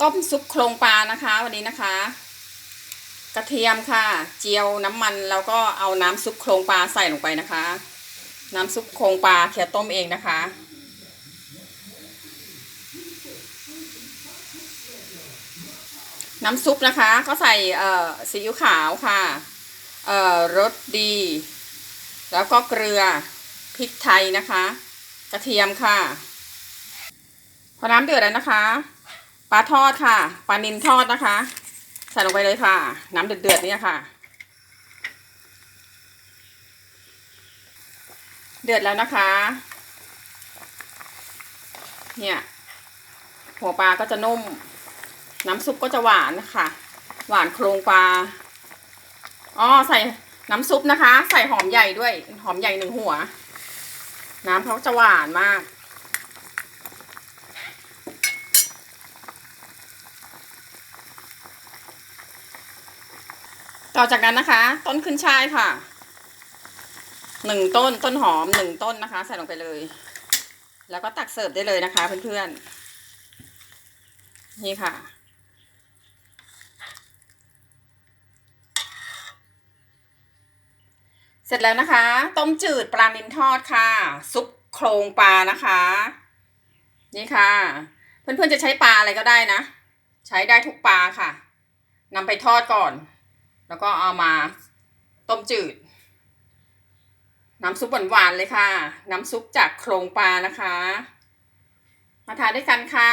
ต้มซุปโครงปลานะคะ วันนี้นะคะ กระเทียมค่ะ เจียวน้ำมันแล้วก็เอาน้ำซุปโครงปลาใส่ลงไปนะคะ น้ำซุปโครงปลาเคี่ยวต้มเองนะคะ น้ำซุปนะคะ ก็ใส่เอ่อซีอิ๊วขาวค่ะเอ่อรสดี แล้วก็เกลือพริกไทยนะคะ กระเทียมค่ะ พอน้ำเดือดแล้วนะคะ ปลาทอดค่ะ ปลานิลทอดนะคะ ใส่ลงไปเลยค่ะ น้ำเดือดๆเนี่ยค่ะ เดือดแล้วนะคะ เนี่ย หัวปลาก็จะนุ่ม น้ำซุปก็จะหวานค่ะ หวานโครงปลา อ๋อ ใส่น้ำซุปนะคะ ใส่หอมใหญ่ด้วย หอมใหญ่หนึ่งหัว น้ำเขาจะหวานมาก ต่อจากนั้นนะคะ ต้นขึ้นช่ายค่ะหนึ่งต้นต้นหอมหนึ่งต้นนะคะ ใส่ลงไปเลย แล้วก็ตักเสิร์ฟได้เลยนะคะ เพื่อนๆ นี่ค่ะ เสร็จแล้วนะคะ ต้มจืดปลานิลทอดค่ะ ซุปโครงปลานะคะ นี่ค่ะ เพื่อนๆจะใช้ปลาอะไรก็ได้นะ ใช้ได้ทุกปลาค่ะนำไปทอดก่อน แล้วก็เอามาต้มจืด น้ำซุปหวานๆเลยค่ะ น้ำซุปจากโครงปลานะคะ มาทานด้วยกันค่ะ